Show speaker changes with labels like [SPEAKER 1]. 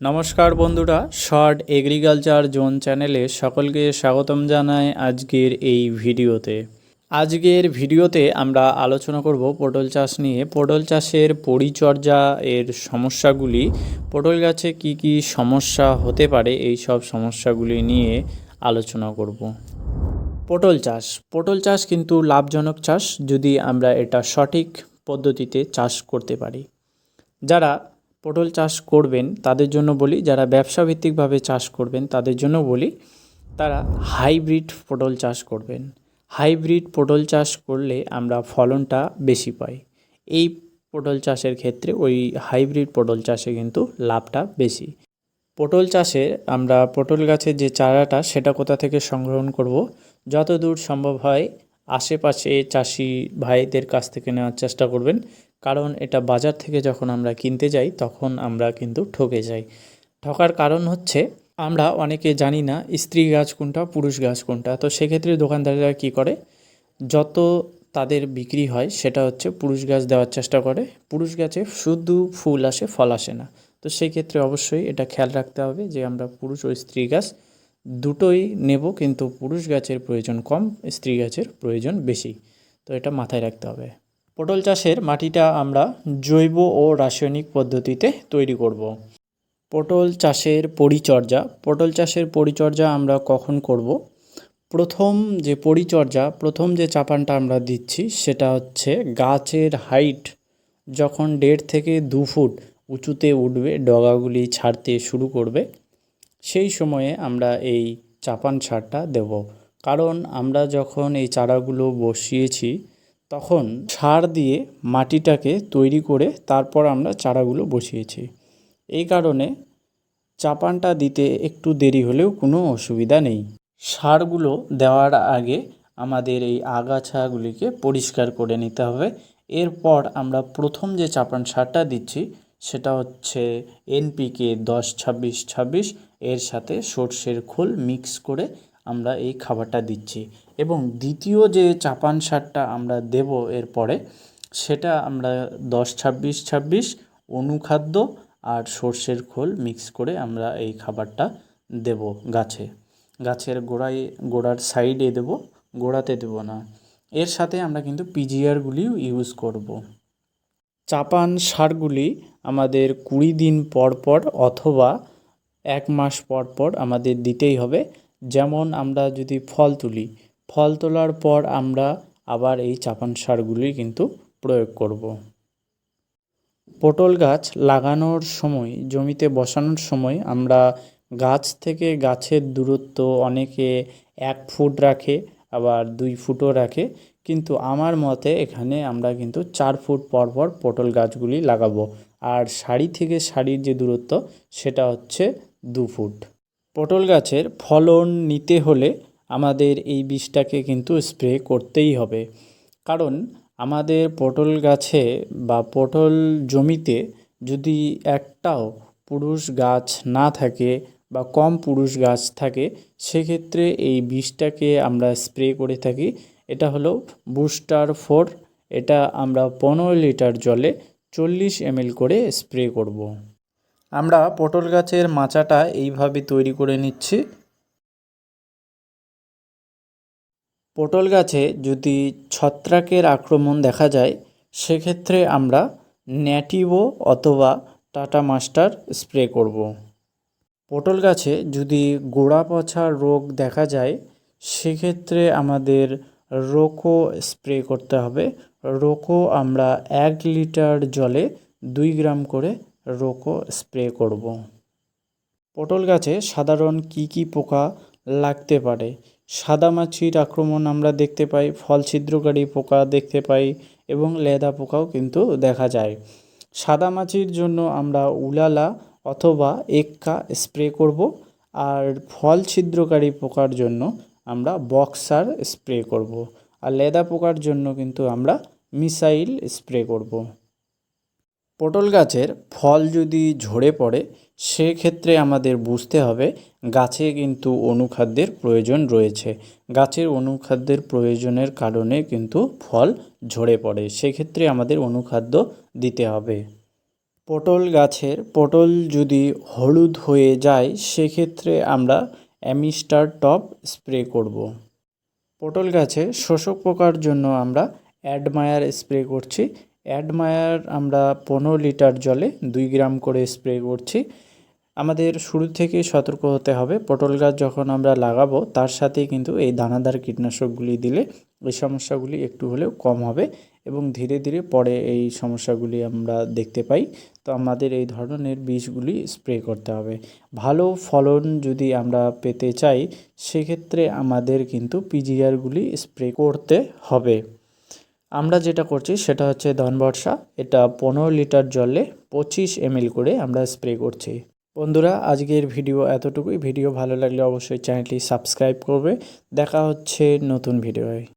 [SPEAKER 1] নমস্কার বন্ধুরা, short agriculture zone চ্যানেলে সকলকে স্বাগতম জানাই আজকের এই ভিডিওতে। আজকের ভিডিওতে আমরা আলোচনা করব পটল চাষ নিয়ে। পটল চাষের পরিচর্যা এর সমস্যাগুলি, পটল গাছে কি কি সমস্যা হতে পারে এই সব সমস্যাগুলি নিয়ে আলোচনা করব। পটল চাষ পটল চাষ কিন্তু লাভজনক চাষ যদি আমরা এটা সঠিক পদ্ধতিতে চাষ করতে পারি। যারা পটল চাষ করবেন, তাদের জন্য বলি, যারা ব্যবসাভিত্তিকভাবে চাষ করবেন, তাদের জন্য বলি, তারা হাইব্রিড পটল চাষ করবেন। হাইব্রিড পটল চাষ করলে আমরা ফলনটা বেশি পাই। এই পটল চাষের ক্ষেত্রে ওই হাইব্রিড পটল চাষে কিন্তু লাভটা বেশি। পটল চাষে আমরা পটল গাছের যে চারাটা, সেটা কোথা থেকে সংগ্রহণ করব? যতদূর সম্ভব হয় আশেপাশে চাষি ভাইদের কাছ থেকে নেওয়ার চেষ্টা করবেন। কারণ এটা বাজার থেকে যখন আমরা কিনতে যাই, তখন আমরা কিন্তু ঠকে যাই। ঠকার কারণ হচ্ছে, আমরা অনেকে জানি না স্ত্রী গাছ কোনটা, পুরুষ গাছ কোনটা। তো সেক্ষেত্রে দোকানদারেরা কী করে? যত তাদের বিক্রি হয়, সেটা হচ্ছে পুরুষ গাছ দেওয়ার চেষ্টা করে। পুরুষ গাছে শুধু ফুল আসে, ফল আসে না। তো সেই ক্ষেত্রে অবশ্যই এটা খেয়াল রাখতে হবে যে আমরা পুরুষ ও স্ত্রী গাছ দুটোই নেব, কিন্তু পুরুষ গাছের প্রয়োজন কম, স্ত্রী গাছের প্রয়োজন বেশি তো এটা মাথায় রাখতে হবে পটল চাষের মাটিটা আমরা জৈব ও রাসায়নিক পদ্ধতিতে তৈরি করব। পটল চাষের পরিচর্যা পটল চাষের পরিচর্যা আমরা কখন করব। প্রথম যে পরিচর্যা, প্রথম যে চাপানটা আমরা দিচ্ছি, সেটা হচ্ছে গাছের হাইট যখন দেড় থেকে দু ফুট উঁচুতে উঠবে, ডগাগুলি ছাড়তে শুরু করবে সেই সময়ে আমরা এই চাপান সারটা দেব। কারণ আমরা যখন এই চারাগুলো বসিয়েছি, তখন সার দিয়ে মাটিটাকে তৈরি করে তারপর আমরা চারাগুলো বসিয়েছি। এই কারণে চাপানটা দিতে একটু দেরি হলেও কোনো অসুবিধা নেই। সারগুলো দেওয়ার আগে আমাদের এই আগাছাগুলিকে পরিষ্কার করে নিতে হবে। এরপর আমরা প্রথম যে চাপান সারটা দিচ্ছি, সেটা হচ্ছে এনপিকে দশ, ছাব্বিশ ছাব্বিশ এর সাথে সর্ষের খোল মিক্স করে আমরা এই খাবারটা দিচ্ছি। এবং দ্বিতীয় যে চাপান সারটা আমরা দেব এরপরে, সেটা আমরা দশ ছাব্বিশ ছাব্বিশ অনুখাদ্য আর সর্ষের খোল মিক্স করে আমরা এই খাবারটা দেব গাছে। গাছের গোড়ায়, গোড়ার সাইডে দেব, গোড়াতে দেব না। এর সাথে আমরা কিন্তু পিজিআরগুলিও ইউজ করব। চাপান সারগুলি আমাদের কুড়ি দিন পর পর অথবা এক মাস পর পর আমাদের দিতেই হবে। যেমন আমরা যদি ফল তুলি, ফল তোলার পর আমরা আবার এই চাপান সারগুলি কিন্তু প্রয়োগ করব। পটল গাছ লাগানোর সময়, জমিতে বসানোর সময় আমরা গাছ থেকে গাছের দূরত্ব অনেকে এক ফুট রাখে, আবার দুই ফুটও রাখে। কিন্তু আমার মতে এখানে আমরা কিন্তু চার ফুট পর পর পটল গাছগুলি লাগাবো। আর সারি থেকে সারির যে দূরত্ব, সেটা হচ্ছে দু ফুট। পটল গাছের ফলন নিতে হলে আমাদের এই বীজটাকে কিন্তু স্প্রে করতেই হবে। কারণ আমাদের পটল গাছে বা পটল জমিতে যদি একটাও পুরুষ গাছ না থাকে বা কম পুরুষ গাছ থাকে, সেক্ষেত্রে এই বিষটাকে আমরা স্প্রে করে থাকি। এটা হলো বুস্টার ফোর। এটা আমরা পনেরো লিটার জলে চল্লিশ এমএল করে স্প্রে করব। আমরা পটল গাছের মাচাটা এইভাবে তৈরি করে নিচ্ছি পটল গাছে যদি ছত্রাকের আক্রমণ দেখা যায়, সেক্ষেত্রে আমরা ন্যাটিভো অথবা টাটা মাস্টার স্প্রে করব। পটল গাছে যদি গোড়া পচা রোগ দেখা যায়, সেক্ষেত্রে আমাদের রোকো স্প্রে করতে হবে রোকো আমরা এক লিটার জলে দুই গ্রাম করে রোকো স্প্রে করব। পটল গাছে সাধারণ কি কি পোকা লাগতে পারে? সাদা মাছির আক্রমণ আমরা দেখতে পাই ফল ছিদ্রকারী পোকা দেখতে পাই এবং লেদা পোকাও কিন্তু দেখা যায়। সাদামাছির জন্য আমরা উলালা অথবা এক্কা স্প্রে করব আর ফল ছিদ্রকারী পোকার জন্য আমরা বক্সার স্প্রে করব। আর লেদা পোকার জন্য কিন্তু আমরা মিসাইল স্প্রে করব। পটল গাছের ফল যদি ঝরে পড়ে, সেক্ষেত্রে আমাদের বুঝতে হবে গাছে কিন্তু অনুখাদ্যের প্রয়োজন রয়েছে। গাছের অনুখাদ্যের প্রয়োজনের কারণে কিন্তু ফল ঝরে পড়ে, সেক্ষেত্রে আমাদের অনুখাদ্য দিতে হবে। পটল গাছের, পটল যদি হলুদ হয়ে যায়, সেক্ষেত্রে আমরা অ্যামিস্টার টপ স্প্রে করব। পটল গাছে শোষক পোকার জন্য আমরা অ্যাডমায়ার স্প্রে করছি। অ্যাডমায়ার, আমরা পনেরো লিটার জলে দুই গ্রাম করে স্প্রে করছি। আমাদের শুরু থেকেই সতর্ক হতে হবে। পটল গাছ যখন আমরা লাগাবো, তার সাথেই কিন্তু এই দানাদার কীটনাশকগুলি দিলে এই সমস্যাগুলি একটু হলেও কম হবে এবং ধীরে ধীরে পরে এই সমস্যাগুলি আমরা দেখতে পাই। তো আমাদের এই ধরনের বীজগুলি স্প্রে করতে হবে। ভালো ফলন যদি আমরা পেতে চাই, সেক্ষেত্রে আমাদের কিন্তু পিজিআরগুলি স্প্রে করতে হবে। আমরা যেটা করছি সেটা হচ্ছে ধনবর্ষা এটা পনেরো লিটার জলে পঁচিশ এমএল করে আমরা স্প্রে করছি। বন্ধুরা, আজকের ভিডিও এতটুকুই। ভিডিও ভালো লাগলে অবশ্যই চ্যানেলটি সাবস্ক্রাইব করবে। দেখা হচ্ছে নতুন ভিডিওয়।